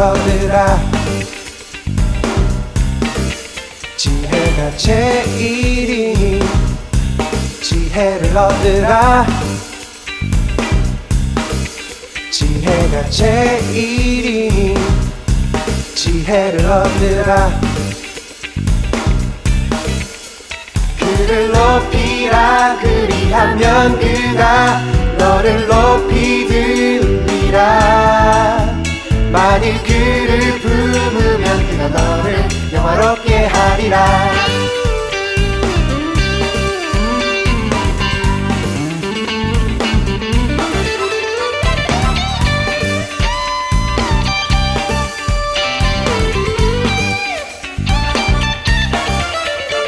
얻으라 지혜가 제일이니 지혜를 얻으라. 지혜가 제일이니 지혜를 얻으라. 그를 높이라 그리하면 그가 너를 높이 들리라 만일 그를 품으면 그가 너를 영화롭게 하리라.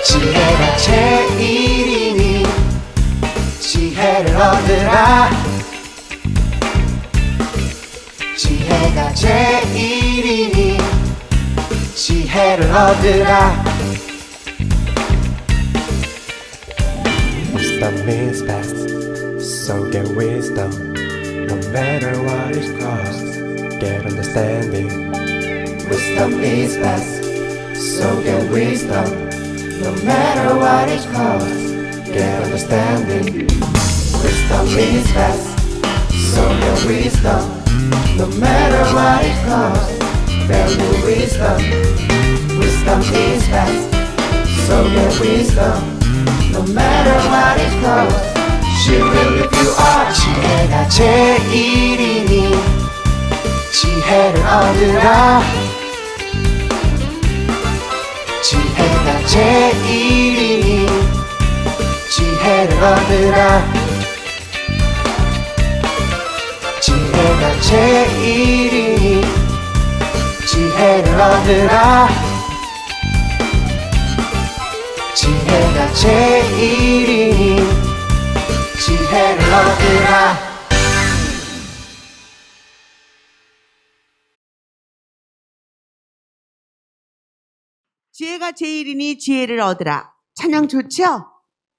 지혜가 제일이니 지혜를 얻으라 지혜가 제일이니 지혜를 얻으라 Wisdom is best, so get wisdom No matter what it costs, get understanding Wisdom is best, so get wisdom No matter what it costs, get understanding Wisdom is best, so get wisdom No matter what it costs, value wisdom Wisdom is best, so get wisdom No matter what it costs, she will lift you up 지혜가 제일이니 지혜를 얻으라 지혜가 제일이니 지혜를 얻으라 지혜가 제일이니 지혜를 얻으라 지혜가 제일이니 지혜를 얻으라 지혜가 제일이니 지혜를 얻으라. 찬양 좋죠?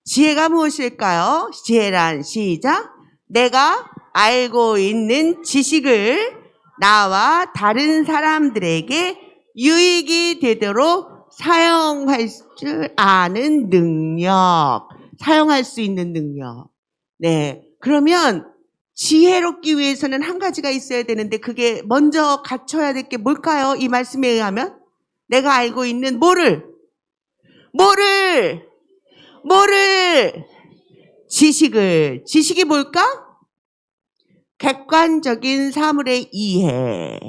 지혜가 무엇일까요? 지혜란 시작. 내가 알고 있는 지식을 나와 다른 사람들에게 유익이 되도록 사용할 줄 아는 능력. 사용할 수 있는 능력. 네. 그러면 지혜롭기 위해서는 한 가지가 있어야 되는데 그게 먼저 갖춰야 될 게 뭘까요? 이 말씀에 의하면? 내가 알고 있는 뭐를? 뭐를? 뭐를? 지식을. 지식이 뭘까? 객관적인 사물의 이해.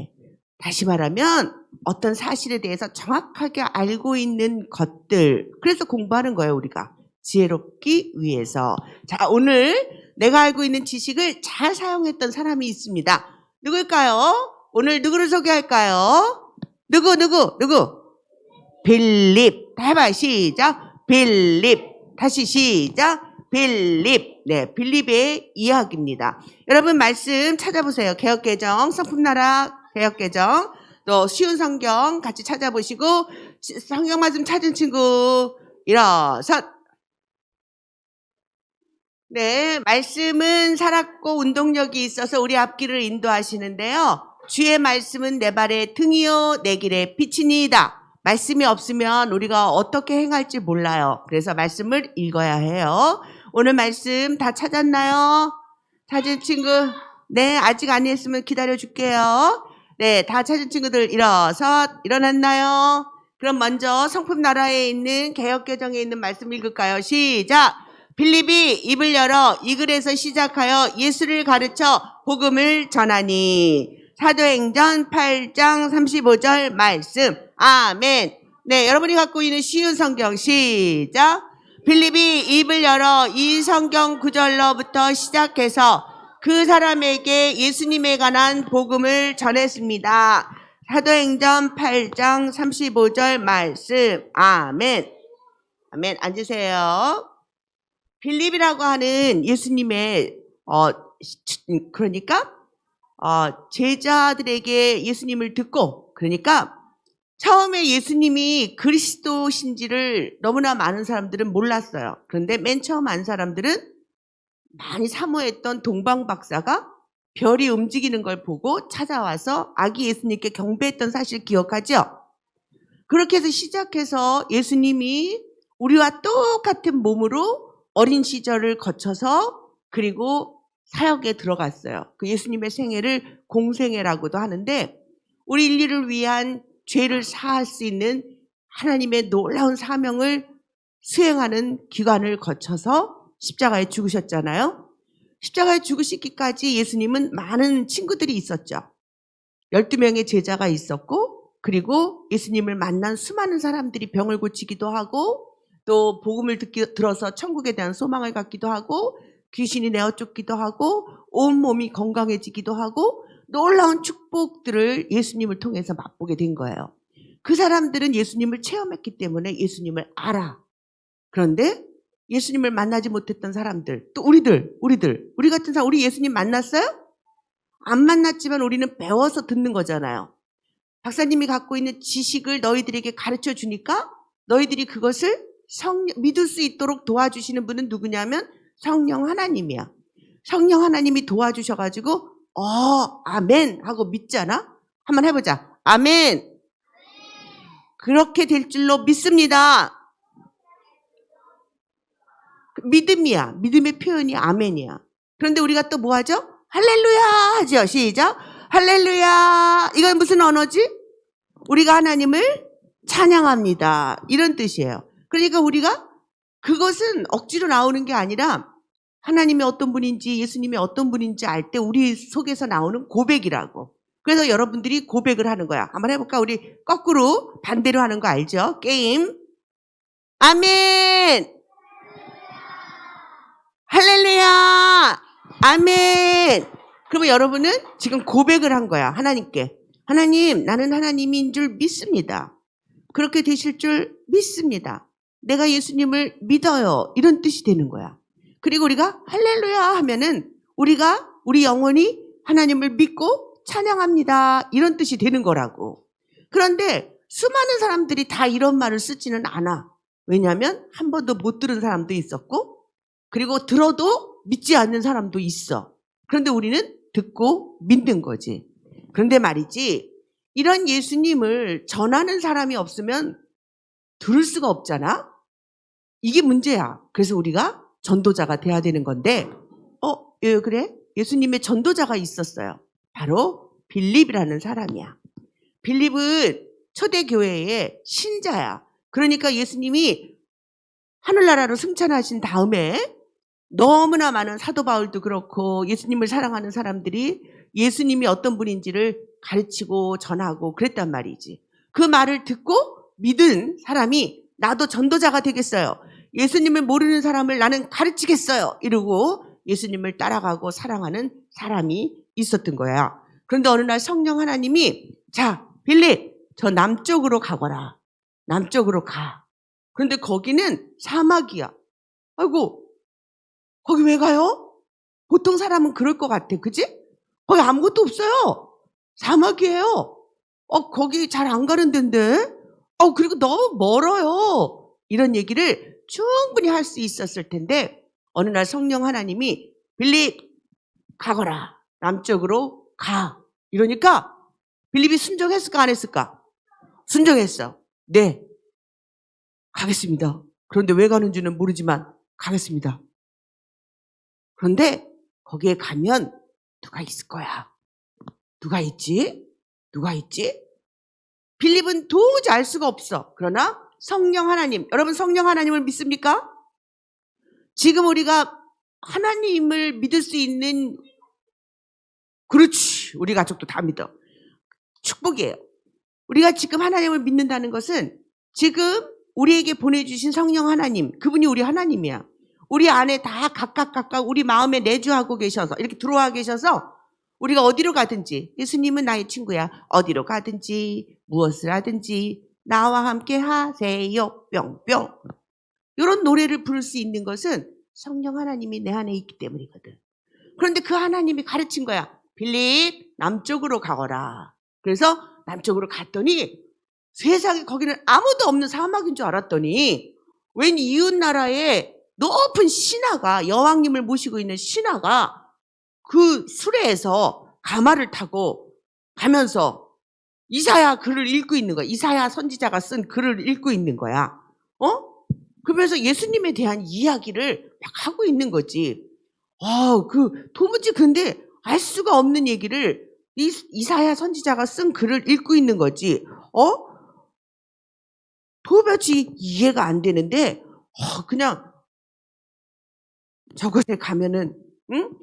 다시 말하면 어떤 사실에 대해서 정확하게 알고 있는 것들. 그래서 공부하는 거예요, 우리가. 지혜롭기 위해서. 자, 오늘 내가 알고 있는 지식을 잘 사용했던 사람이 있습니다. 누굴까요? 오늘 누구를 소개할까요? 누구, 누구, 누구? 빌립. 다 해봐. 시작. 빌립. 다시 시작. 빌립. 네, 빌립의 이야기입니다. 여러분 말씀 찾아보세요. 개혁개정, 성품나라 개혁개정, 또 쉬운 성경 같이 찾아보시고 시- 성경 말씀 찾은 친구 일어서 네, 말씀은 살았고 운동력이 있어서 우리 앞길을 인도하시는데요. 주의 말씀은 내 발의 등이요 내 길의 빛이니이다. 말씀이 없으면 우리가 어떻게 행할지 몰라요. 그래서 말씀을 읽어야 해요. 오늘 말씀 다 찾았나요? 찾은 친구, 네, 아직 안 했으면 기다려 줄게요. 네, 다 찾은 친구들 일어서 일어났나요? 그럼 먼저 성품 나라에 있는 개혁 개정에 있는 말씀 읽을까요? 시작! 빌립이 입을 열어 이 글에서 시작하여 예수를 가르쳐 복음을 전하니 사도행전 8장 35절 말씀 아멘 네 여러분이 갖고 있는 쉬운 성경 시작 빌립이 입을 열어 이 성경 구절로부터 시작해서 그 사람에게 예수님에 관한 복음을 전했습니다. 사도행전 8장 35절 말씀. 아멘. 아멘. 앉으세요. 빌립이라고 하는 예수님의 어 시- 그러니까 어 제자들에게 예수님을 듣고 그러니까 처음에 예수님이 그리스도신지를 너무나 많은 사람들은 몰랐어요. 그런데 맨 처음 안 사람들은 많이 사모했던 동방 박사가 별이 움직이는 걸 보고 찾아와서 아기 예수님께 경배했던 사실 기억하죠? 그렇게 해서 시작해서 예수님이 우리와 똑같은 몸으로 어린 시절을 거쳐서 그리고 사역에 들어갔어요. 그 예수님의 생애를 공생애라고도 하는데 우리 인류를 위한 죄를 사할 수 있는 하나님의 놀라운 사명을 수행하는 기간을 거쳐서 십자가에 죽으셨잖아요. 십자가에 죽으시기까지 예수님은 많은 친구들이 있었죠. 12명의 제자가 있었고, 그리고 예수님을 만난 수많은 사람들이 병을 고치기도 하고, 또 복음을 듣기, 들어서 천국에 대한 소망을 갖기도 하고, 귀신이 내어 쫓기도 하고, 온몸이 건강해지기도 하고, 놀라운 축복들을 예수님을 통해서 맛보게 된 거예요. 그 사람들은 예수님을 체험했기 때문에 예수님을 알아. 그런데 예수님을 만나지 못했던 사람들, 또 우리들, 우리들, 우리 같은 사람, 우리 예수님 만났어요? 안 만났지만 우리는 배워서 듣는 거잖아요. 박사님이 갖고 있는 지식을 너희들에게 가르쳐 주니까 너희들이 그것을 성, 믿을 수 있도록 도와주시는 분은 누구냐면 성령 하나님이야. 성령 하나님이 도와주셔가지고, 어, 아멘 하고 믿잖아? 한번 해보자. 아멘. 그렇게 될 줄로 믿습니다. 믿음이야. 믿음의 표현이 아멘이야. 그런데 우리가 또 뭐 하죠? 할렐루야 하죠. 시작. 할렐루야. 이건 무슨 언어지? 우리가 하나님을 찬양합니다. 이런 뜻이에요. 그러니까 우리가 그것은 억지로 나오는 게 아니라 하나님이 어떤 분인지 예수님이 어떤 분인지 알 때 우리 속에서 나오는 고백이라고. 그래서 여러분들이 고백을 하는 거야. 한번 해볼까? 우리 거꾸로 반대로 하는 거 알죠? 게임. 아멘. 할렐루야! 아멘! 그러면 여러분은 지금 고백을 한 거야, 하나님께. 하나님, 나는 하나님인 줄 믿습니다. 그렇게 되실 줄 믿습니다. 내가 예수님을 믿어요. 이런 뜻이 되는 거야. 그리고 우리가 할렐루야 하면은 우리가 우리 영혼이 하나님을 믿고 찬양합니다. 이런 뜻이 되는 거라고. 그런데 수많은 사람들이 다 이런 말을 쓰지는 않아. 왜냐하면 한 번도 못 들은 사람도 있었고 그리고 들어도 믿지 않는 사람도 있어. 그런데 우리는 듣고 믿는 거지. 그런데 말이지, 이런 예수님을 전하는 사람이 없으면 들을 수가 없잖아? 이게 문제야. 그래서 우리가 전도자가 돼야 되는 건데, 어, 예, 그래? 예수님의 전도자가 있었어요. 바로 빌립이라는 사람이야. 빌립은 초대교회의 신자야. 그러니까 예수님이 하늘나라로 승천하신 다음에 너무나 많은 사도 바울도 그렇고 예수님을 사랑하는 사람들이 예수님이 어떤 분인지를 가르치고 전하고 그랬단 말이지. 그 말을 듣고 믿은 사람이 나도 전도자가 되겠어요. 예수님을 모르는 사람을 나는 가르치겠어요. 이러고 예수님을 따라가고 사랑하는 사람이 있었던 거야. 그런데 어느 날 성령 하나님이 자, 빌립, 저 남쪽으로 가거라. 남쪽으로 가. 그런데 거기는 사막이야. 아이고, 거기 왜 가요? 보통 사람은 그럴 것 같아. 그지? 거기 아무것도 없어요. 사막이에요. 어, 거기 잘 안 가는 데인데? 어, 그리고 너무 멀어요. 이런 얘기를 충분히 할 수 있었을 텐데, 어느 날 성령 하나님이 빌립, 가거라. 남쪽으로 가. 이러니까 빌립이 순종했을까, 안 했을까? 순종했어. 네. 가겠습니다. 그런데 왜 가는지는 모르지만 가겠습니다. 그런데 거기에 가면 누가 있을 거야. 누가 있지? 누가 있지? 빌립은 도무지 알 수가 없어. 그러나 성령 하나님, 여러분 성령 하나님을 믿습니까? 지금 우리가 하나님을 믿을 수 있는 그렇지. 우리 가족도 다 믿어. 축복이에요. 우리가 지금 하나님을 믿는다는 것은 지금 우리에게 보내주신 성령 하나님, 그분이 우리 하나님이야. 우리 안에 다 각각 각각 우리 마음에 내주하고 계셔서 이렇게 들어와 계셔서 우리가 어디로 가든지 예수님은 나의 친구야. 어디로 가든지 무엇을 하든지 나와 함께 하세요. 뿅뿅. 이런 노래를 부를 수 있는 것은 성령 하나님이 내 안에 있기 때문이거든. 그런데 그 하나님이 가르친 거야. 빌립 남쪽으로 가거라. 그래서 남쪽으로 갔더니 세상에 거기는 아무도 없는 사막인 줄 알았더니 웬 이웃 나라에 높은 신하가 여왕님을 모시고 있는 신하가 그 수레에서 가마를 타고 가면서 이사야 글을 읽고 있는 거야. 이사야 선지자가 쓴 글을 읽고 있는 거야. 어? 그러면서 예수님에 대한 이야기를 막 하고 있는 거지. 아, 그 도무지 근데 알 수가 없는 얘기를 이, 이사야 선지자가 쓴 글을 읽고 있는 거지. 어? 도무지 이해가 안 되는데 어, 그냥 저곳에 가면은 응?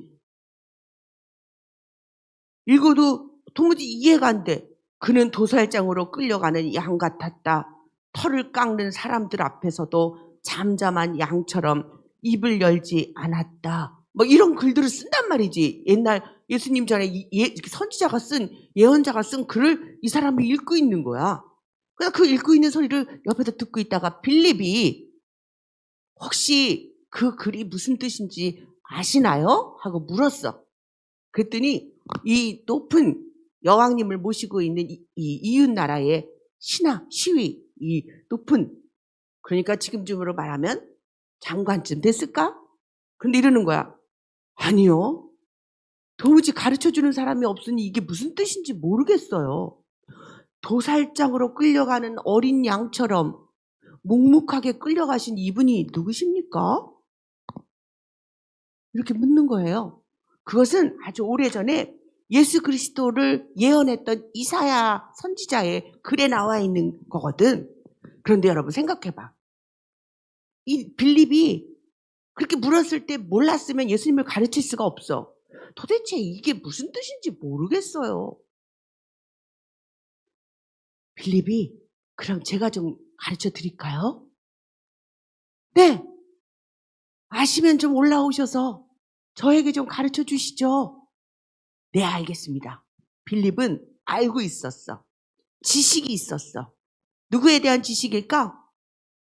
읽어도 도무지 이해가 안 돼. 그는 도살장으로 끌려가는 양 같았다. 털을 깎는 사람들 앞에서도 잠잠한 양처럼 입을 열지 않았다. 뭐 이런 글들을 쓴단 말이지. 옛날 예수님 전에 이- 예- 선지자가 쓴 예언자가 쓴 글을 이 사람이 읽고 있는 거야. 그래서 그 읽고 있는 소리를 옆에서 듣고 있다가 빌립이 혹시 그 글이 무슨 뜻인지 아시나요? 하고 물었어. 그랬더니 이 높은 여왕님을 모시고 있는 이, 이 이웃 나라의 신하, 시위, 이 높은 그러니까 지금쯤으로 말하면 장관쯤 됐을까? 근데 이러는 거야. 아니요. 도무지 가르쳐 주는 사람이 없으니 이게 무슨 뜻인지 모르겠어요. 도살장으로 끌려가는 어린 양처럼 묵묵하게 끌려가신 이분이 누구십니까? 이렇게 묻는 거예요. 그것은 아주 오래전에 예수 그리스도를 예언했던 이사야 선지자의 글에 나와 있는 거거든. 그런데 여러분 생각해봐. 이 빌립이 그렇게 물었을 때 몰랐으면 예수님을 가르칠 수가 없어. 도대체 이게 무슨 뜻인지 모르겠어요. 빌립이 그럼 제가 좀 가르쳐 드릴까요? 네. 아시면 좀 올라오셔서 저에게 좀 가르쳐 주시죠. 네, 알겠습니다. 빌립은 알고 있었어. 지식이 있었어. 누구에 대한 지식일까?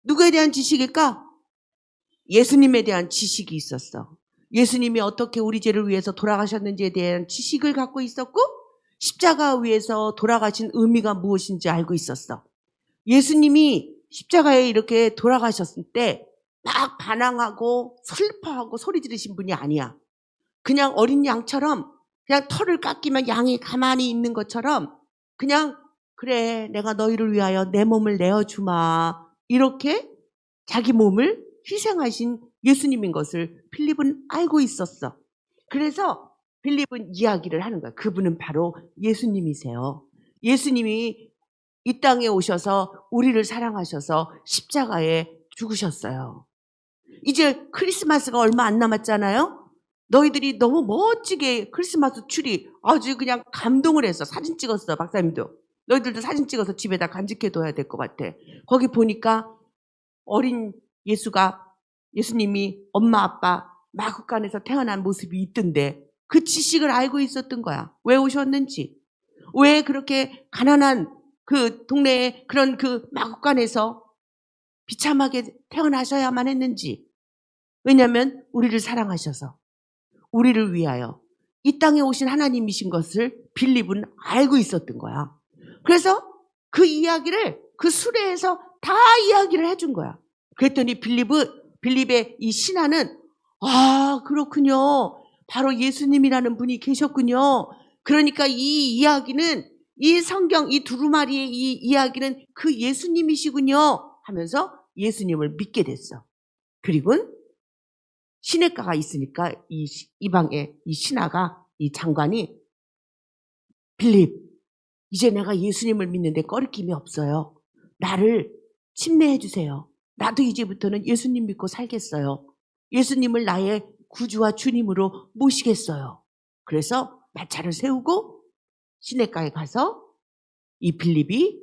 누구에 대한 지식일까? 예수님에 대한 지식이 있었어. 예수님이 어떻게 우리 죄를 위해서 돌아가셨는지에 대한 지식을 갖고 있었고, 십자가 위에서 돌아가신 의미가 무엇인지 알고 있었어. 예수님이 십자가에 이렇게 돌아가셨을 때 막 반항하고 슬퍼하고 소리 지르신 분이 아니야. 그냥 어린 양처럼 그냥 털을 깎이면 양이 가만히 있는 것처럼 그냥 그래 내가 너희를 위하여 내 몸을 내어주마 이렇게 자기 몸을 희생하신 예수님인 것을 필립은 알고 있었어. 그래서 필립은 이야기를 하는 거야. 그분은 바로 예수님이세요. 예수님이 이 땅에 오셔서 우리를 사랑하셔서 십자가에 죽으셨어요. 이제 크리스마스가 얼마 안 남았잖아요? 너희들이 너무 멋지게 크리스마스 추리 아주 그냥 감동을 했어. 사진 찍었어, 박사님도. 너희들도 사진 찍어서 집에다 간직해 둬야 될 것 같아. 거기 보니까 어린 예수가, 예수님이 엄마, 아빠, 마국간에서 태어난 모습이 있던데 그 지식을 알고 있었던 거야. 왜 오셨는지. 왜 그렇게 가난한 그 동네에 그런 그 마국간에서 비참하게 태어나셔야만 했는지. 왜냐하면 우리를 사랑하셔서 우리를 위하여 이 땅에 오신 하나님이신 것을 빌립은 알고 있었던 거야. 그래서 그 이야기를 그 수레에서 다 이야기를 해준 거야. 그랬더니 빌립은 빌립의 이 신하는 아 그렇군요. 바로 예수님이라는 분이 계셨군요. 그러니까 이 이야기는 이 성경 이 두루마리의 이 이야기는 그 예수님이시군요 하면서 예수님을 믿게 됐어. 그리고 시내가가 있으니까 이 시- 이방의 이 신하가 이 장관이 빌립 이제 내가 예수님을 믿는데 꺼리낌이 없어요. 나를 침례해 주세요. 나도 이제부터는 예수님 믿고 살겠어요. 예수님을 나의 구주와 주님으로 모시겠어요. 그래서 마차를 세우고 시내가에 가서 이 빌립이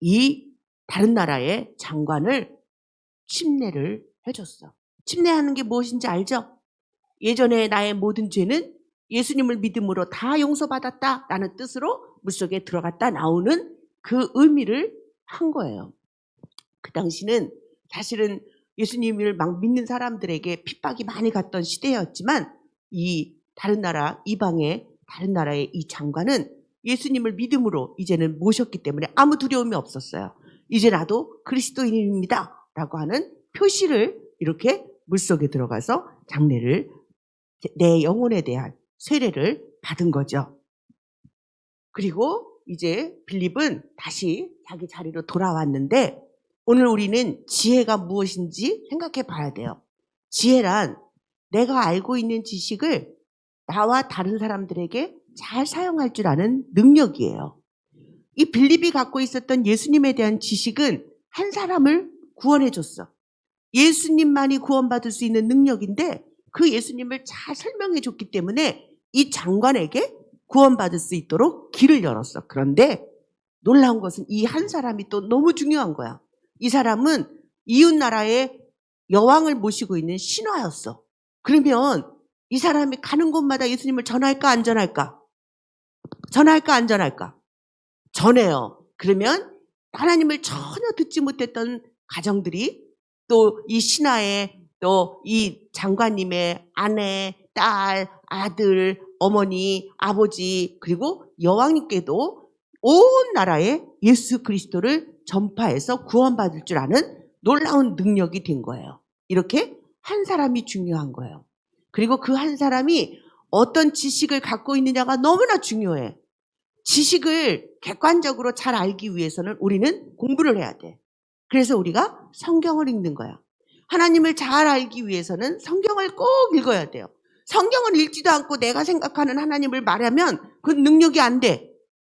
이 다른 나라의 장관을 침례를 해줬어. 침례하는 게 무엇인지 알죠? 예전에 나의 모든 죄는 예수님을 믿음으로 다 용서받았다 라는 뜻으로 물속에 들어갔다 나오는 그 의미를 한 거예요. 그 당시는 사실은 예수님을 막 믿는 사람들에게 핍박이 많이 갔던 시대였지만 이 다른 나라 이방의 다른 나라의 이 장관은 예수님을 믿음으로 이제는 모셨기 때문에 아무 두려움이 없었어요. 이제 나도 그리스도인입니다. 라고 하는 표시를 이렇게 물속에 들어가서 장례를 내 영혼에 대한 세례를 받은 거죠. 그리고 이제 빌립은 다시 자기 자리로 돌아왔는데 오늘 우리는 지혜가 무엇인지 생각해 봐야 돼요. 지혜란 내가 알고 있는 지식을 나와 다른 사람들에게 잘 사용할 줄 아는 능력이에요. 이 빌립이 갖고 있었던 예수님에 대한 지식은 한 사람을 구원해 줬어. 예수님만이 구원받을 수 있는 능력인데 그 예수님을 잘 설명해 줬기 때문에 이 장관에게 구원받을 수 있도록 길을 열었어. 그런데 놀라운 것은 이 한 사람이 또 너무 중요한 거야. 이 사람은 이웃 나라의 여왕을 모시고 있는 신하였어. 그러면 이 사람이 가는 곳마다 예수님을 전할까 안 전할까? 전할까 안 전할까? 전해요. 그러면 하나님을 전혀 듣지 못했던 가정들이 또 이 신하의 또 이 장관님의 아내, 딸, 아들, 어머니, 아버지 그리고 여왕님께도 온 나라에 예수 그리스도를 전파해서 구원받을 줄 아는 놀라운 능력이 된 거예요. 이렇게 한 사람이 중요한 거예요. 그리고 그 한 사람이 어떤 지식을 갖고 있느냐가 너무나 중요해. 지식을 객관적으로 잘 알기 위해서는 우리는 공부를 해야 돼. 그래서 우리가 성경을 읽는 거야. 하나님을 잘 알기 위해서는 성경을 꼭 읽어야 돼요. 성경을 읽지도 않고 내가 생각하는 하나님을 말하면 그 능력이 안 돼.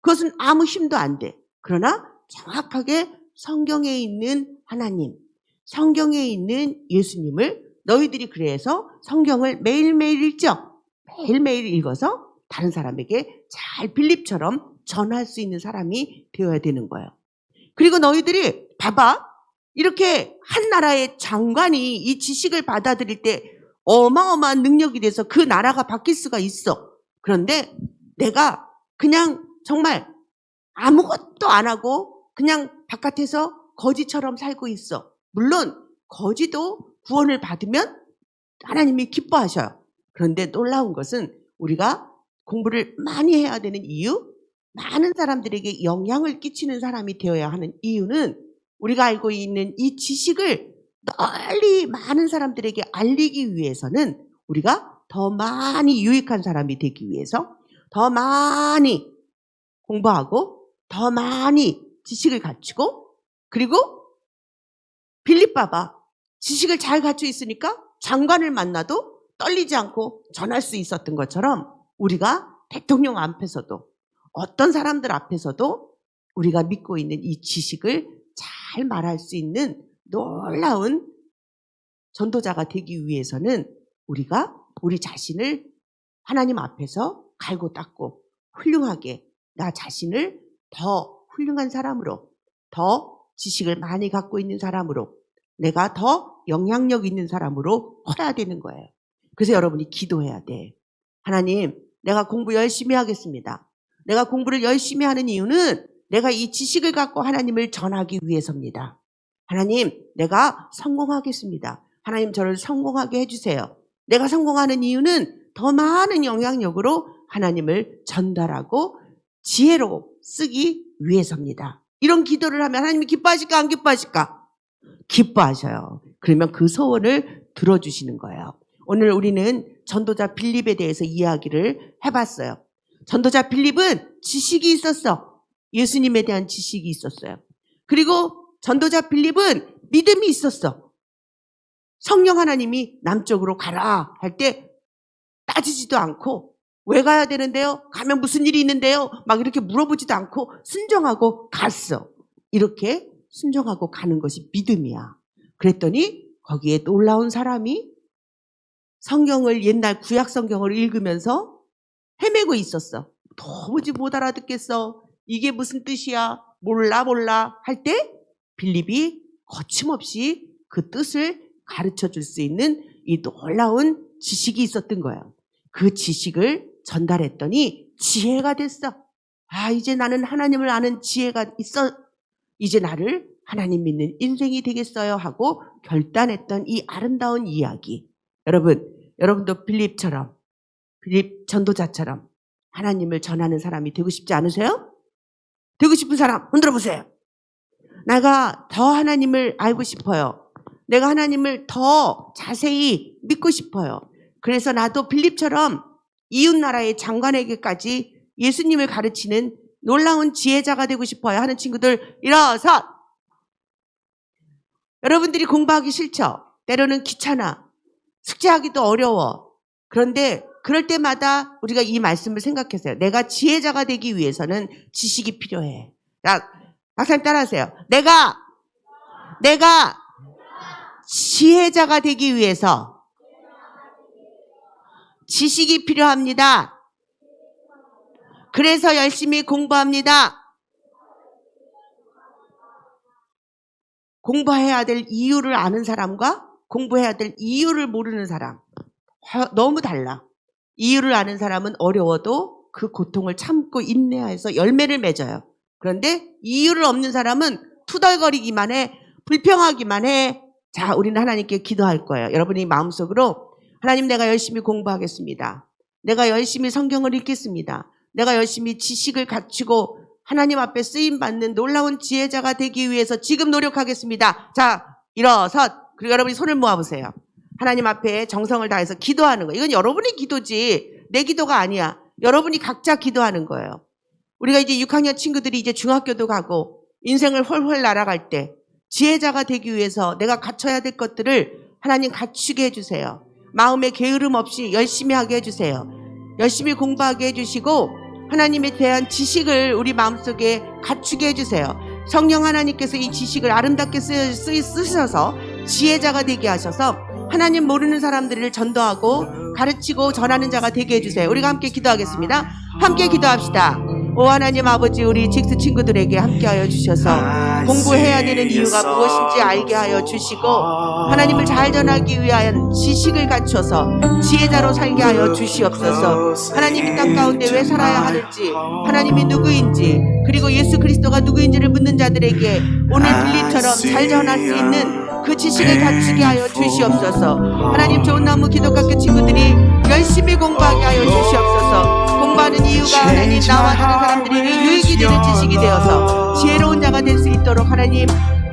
그것은 아무 힘도 안 돼. 그러나 정확하게 성경에 있는 하나님, 성경에 있는 예수님을 너희들이 그래서 성경을 매일매일 읽죠. 매일매일 읽어서 다른 사람에게 잘 빌립처럼 전할 수 있는 사람이 되어야 되는 거예요. 그리고 너희들이 봐봐. 이렇게 한 나라의 장관이 이 지식을 받아들일 때 어마어마한 능력이 돼서 그 나라가 바뀔 수가 있어. 그런데 내가 그냥 정말 아무것도 안 하고 그냥 바깥에서 거지처럼 살고 있어. 물론 거지도 구원을 받으면 하나님이 기뻐하셔요. 그런데 놀라운 것은 우리가 공부를 많이 해야 되는 이유, 많은 사람들에게 영향을 끼치는 사람이 되어야 하는 이유는 우리가 알고 있는 이 지식을 널리 많은 사람들에게 알리기 위해서는 우리가 더 많이 유익한 사람이 되기 위해서 더 많이 공부하고 더 많이 지식을 갖추고 그리고 빌립 봐봐 지식을 잘 갖추 있으니까 장관을 만나도 떨리지 않고 전할 수 있었던 것처럼 우리가 대통령 앞에서도 어떤 사람들 앞에서도 우리가 믿고 있는 이 지식을 잘 말할 수 있는 놀라운 전도자가 되기 위해서는 우리가 우리 자신을 하나님 앞에서 갈고 닦고 훌륭하게 나 자신을 더 훌륭한 사람으로 더 지식을 많이 갖고 있는 사람으로 내가 더 영향력 있는 사람으로 커야 되는 거예요. 그래서 여러분이 기도해야 돼. 하나님, 내가 공부 열심히 하겠습니다. 내가 공부를 열심히 하는 이유는 내가 이 지식을 갖고 하나님을 전하기 위해서입니다. 하나님, 내가 성공하겠습니다. 하나님, 저를 성공하게 해주세요. 내가 성공하는 이유는 더 많은 영향력으로 하나님을 전달하고 지혜로 쓰기 위해서입니다. 이런 기도를 하면 하나님이 기뻐하실까, 안 기뻐하실까? 기뻐하셔요. 그러면 그 소원을 들어주시는 거예요. 오늘 우리는 전도자 빌립에 대해서 이야기를 해봤어요. 전도자 빌립은 지식이 있었어. 예수님에 대한 지식이 있었어요. 그리고 전도자 빌립은 믿음이 있었어. 성령 하나님이 남쪽으로 가라 할 때 따지지도 않고 왜 가야 되는데요? 가면 무슨 일이 있는데요? 막 이렇게 물어보지도 않고 순종하고 갔어. 이렇게 순종하고 가는 것이 믿음이야. 그랬더니 거기에 놀라운 사람이 성경을 옛날 구약 성경을 읽으면서 헤매고 있었어. 도무지 못 알아듣겠어. 이게 무슨 뜻이야? 몰라 몰라 할 때 빌립이 거침없이 그 뜻을 가르쳐 줄 수 있는 이 놀라운 지식이 있었던 거예요. 그 지식을 전달했더니 지혜가 됐어. 아, 이제 나는 하나님을 아는 지혜가 있어. 이제 나를 하나님 믿는 인생이 되겠어요 하고 결단했던 이 아름다운 이야기. 여러분, 여러분도 빌립처럼, 빌립 전도자처럼 하나님을 전하는 사람이 되고 싶지 않으세요? 되고 싶은 사람 흔들어 보세요. 내가 더 하나님을 알고 싶어요. 내가 하나님을 더 자세히 믿고 싶어요. 그래서 나도 빌립처럼 이웃 나라의 장관에게까지 예수님을 가르치는 놀라운 지혜자가 되고 싶어요 하는 친구들 일어서 여러분들이 공부하기 싫죠? 때로는 귀찮아. 숙제하기도 어려워. 그런데 그럴 때마다 우리가 이 말씀을 생각했어요. 내가 지혜자가 되기 위해서는 지식이 필요해. 자, 박사님 따라하세요. 내가, 내가 지혜자가 되기 위해서 지식이 필요합니다. 그래서 열심히 공부합니다. 공부해야 될 이유를 아는 사람과 공부해야 될 이유를 모르는 사람. 화- 너무 달라. 이유를 아는 사람은 어려워도 그 고통을 참고 인내해서 열매를 맺어요. 그런데 이유를 없는 사람은 투덜거리기만 해, 불평하기만 해. 자, 우리는 하나님께 기도할 거예요. 여러분이 마음속으로 하나님 내가 열심히 공부하겠습니다. 내가 열심히 성경을 읽겠습니다. 내가 열심히 지식을 갖추고 하나님 앞에 쓰임 받는 놀라운 지혜자가 되기 위해서 지금 노력하겠습니다. 자, 일어서 그리고 여러분이 손을 모아 보세요. 하나님 앞에 정성을 다해서 기도하는 거. 이건 여러분의 기도지 내 기도가 아니야. 여러분이 각자 기도하는 거예요. 우리가 이제 6학년 친구들이 이제 중학교도 가고 인생을 훨훨 날아갈 때 지혜자가 되기 위해서 내가 갖춰야 될 것들을 하나님 갖추게 해주세요. 마음에 게으름 없이 열심히 하게 해주세요. 열심히 공부하게 해주시고 하나님에 대한 지식을 우리 마음속에 갖추게 해주세요. 성령 하나님께서 이 지식을 아름답게 쓰셔서 지혜자가 되게 하셔서 하나님 모르는 사람들을 전도하고 가르치고 전하는 자가 되게 해주세요. 우리가 함께 기도하겠습니다. 함께 기도합시다. 오 하나님 아버지 우리 직스 친구들에게 함께하여 주셔서 공부해야 되는 이유가 무엇인지 알게 하여 주시고 하나님을 잘 전하기 위한 지식을 갖춰서 지혜자로 살게 하여 주시옵소서. 하나님 이 땅 가운데 왜 살아야 하는지, 하나님이 누구인지, 그리고 예수 그리스도가 누구인지를 묻는 자들에게 오늘 빌립처럼 잘 전할 수 있는 그 지식을 갖추게 하여 주시옵소서. 하나님 좋은 나무 기독학교 친구들이 열심히 공부하게 하여 주시옵소서. 공부하는 이유가 하나님 나와 다른 사람들에게 유익이 되는 지식이 되어서 지혜로운 자가 될 수 있도록 하나님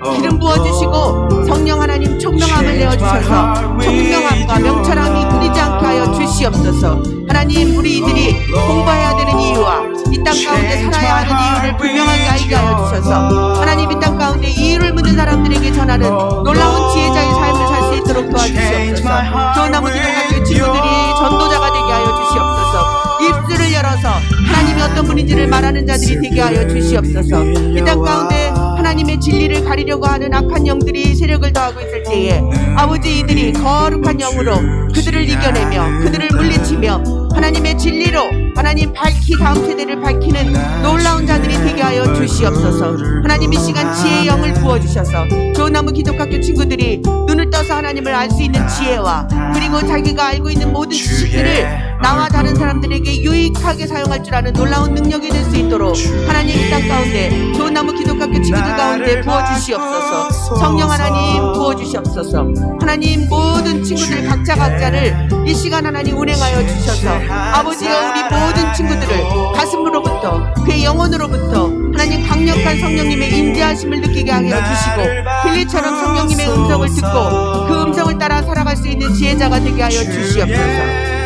기름 부어주시고 성령 하나님 총명함을 내어주셔서 총명함과 명철함이 끊이지 않게 하여 주시옵소서. 하나님 우리 이들이 공부해야 되는 이유와 이 땅 가운데 살아야 하는 이유를 분명하게 알게 하여 주셔서 하나님 이 땅 가운데 이유를 묻는 사람들에게 전하는 놀라운 지혜자의 삶을 살 수 있도록 도와주시옵소서. 좋은 나무 기독학교 친구들이 전도자가 되게 하여 주시옵소서. 입술을 열어서 하나님이 어떤 분인지를 말하는 자들이 되게 하여 주시옵소서. 이 땅 가운데 하나님의 진리를 가리려고 하는 악한 영들이 세력을 더하고 있을 때에 아버지 이들이 거룩한 영으로 그들을 이겨내며 그들을 물리치며 하나님의 진리로 하나님 밝히 다음 세대를 밝히는 놀라운 자들이 되게 하여 주시옵소서. 하나님 이 시간 지혜의 영을 부어주셔서 좋은 나무 기독학교 친구들이 눈을 떠서 하나님을 알 수 있는 지혜와 그리고 자기가 알고 있는 모든 지식들을 나와 다른 사람들에게 유익하게 사용할 줄 아는 놀라운 능력이 될 수 있도록 하나님 이 땅 가운데 좋은 나무 기독학교 친구들 가운데 부어주시옵소서. 성령 하나님 부어주시옵소서. 하나님 모든 친구들 각자 각자를 이 시간 하나님 운행하여 주셔서 아버지여 우리 모든 친구들을 가슴으로부터 그의 영혼으로부터 하나님 강력한 성령님의 인지하심을 느끼게 하여 주시고 빌리처럼 성령님의 음성을 듣고 그 음성을 따라 살아갈 수 있는 지혜자가 되게 하여 주시옵소서.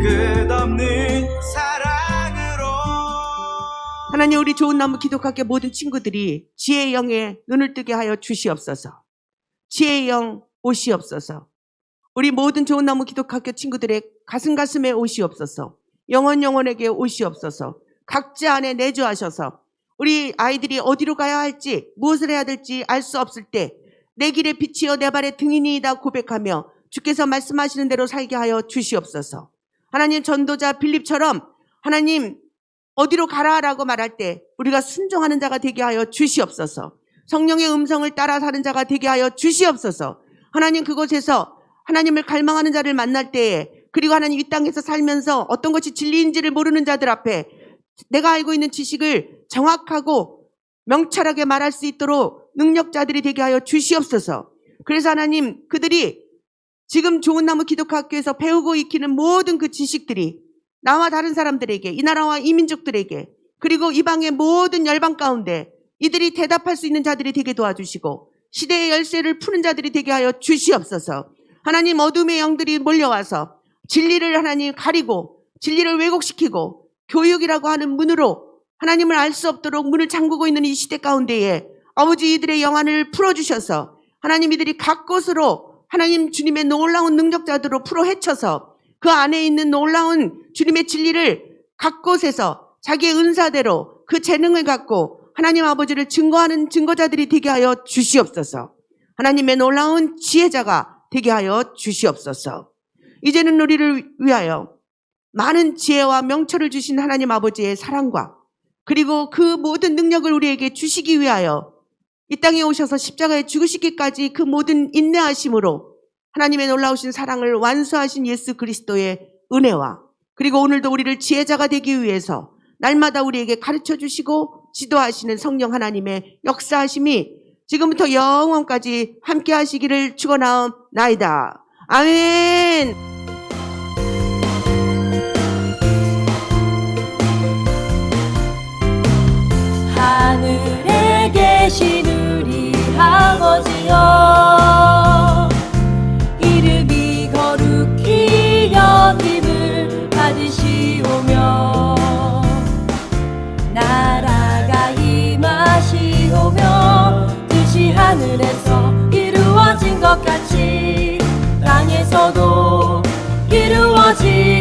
끝없는 하나님 우리 좋은 나무 기독학교 모든 친구들이 지혜의 영에 눈을 뜨게 하여 주시옵소서. 지혜의 영 오시옵소서. 우리 모든 좋은 나무 기독학교 친구들의 가슴 가슴에 오시옵소서. 영원 영혼에게 오시옵소서. 각자 안에 내주하셔서 우리 아이들이 어디로 가야 할지 무엇을 해야 될지 알 수 없을 때 내 길에 빛이여 내 발의 등인이다 고백하며 주께서 말씀하시는 대로 살게 하여 주시옵소서. 하나님 전도자 빌립처럼 하나님 어디로 가라라고 말할 때 우리가 순종하는 자가 되게 하여 주시옵소서. 성령의 음성을 따라 사는 자가 되게 하여 주시옵소서. 하나님 그곳에서 하나님을 갈망하는 자를 만날 때에 그리고 하나님 이 땅에서 살면서 어떤 것이 진리인지를 모르는 자들 앞에 내가 알고 있는 지식을 정확하고 명철하게 말할 수 있도록 능력자들이 되게 하여 주시옵소서. 그래서 하나님 그들이 지금 좋은 나무 기독학교에서 배우고 익히는 모든 그 지식들이 나와 다른 사람들에게 이 나라와 이 민족들에게 그리고 이방의 모든 열방 가운데 이들이 대답할 수 있는 자들이 되게 도와주시고 시대의 열쇠를 푸는 자들이 되게 하여 주시옵소서. 하나님 어둠의 영들이 몰려와서 진리를 하나님 가리고 진리를 왜곡시키고 교육이라고 하는 문으로 하나님을 알 수 없도록 문을 잠그고 있는 이 시대 가운데에 아버지 이들의 영안을 풀어주셔서 하나님 이들이 각 곳으로 하나님 주님의 놀라운 능력자들로 풀어 헤쳐서 그 안에 있는 놀라운 주님의 진리를 각 곳에서 자기의 은사대로 그 재능을 갖고 하나님 아버지를 증거하는 증거자들이 되게 하여 주시옵소서. 하나님의 놀라운 지혜자가 되게 하여 주시옵소서. 이제는 우리를 위하여 많은 지혜와 명철을 주신 하나님 아버지의 사랑과 그리고 그 모든 능력을 우리에게 주시기 위하여 이 땅에 오셔서 십자가에 죽으시기까지 그 모든 인내하심으로 하나님의 놀라우신 사랑을 완수하신 예수 그리스도의 은혜와 그리고 오늘도 우리를 지혜자가 되기 위해서 날마다 우리에게 가르쳐 주시고 지도하시는 성령 하나님의 역사하심이 지금부터 영원까지 함께 하시기를 축원하옵나이다. 아멘. 하늘에 계신 우리 아버지여 땅에서도 이루어지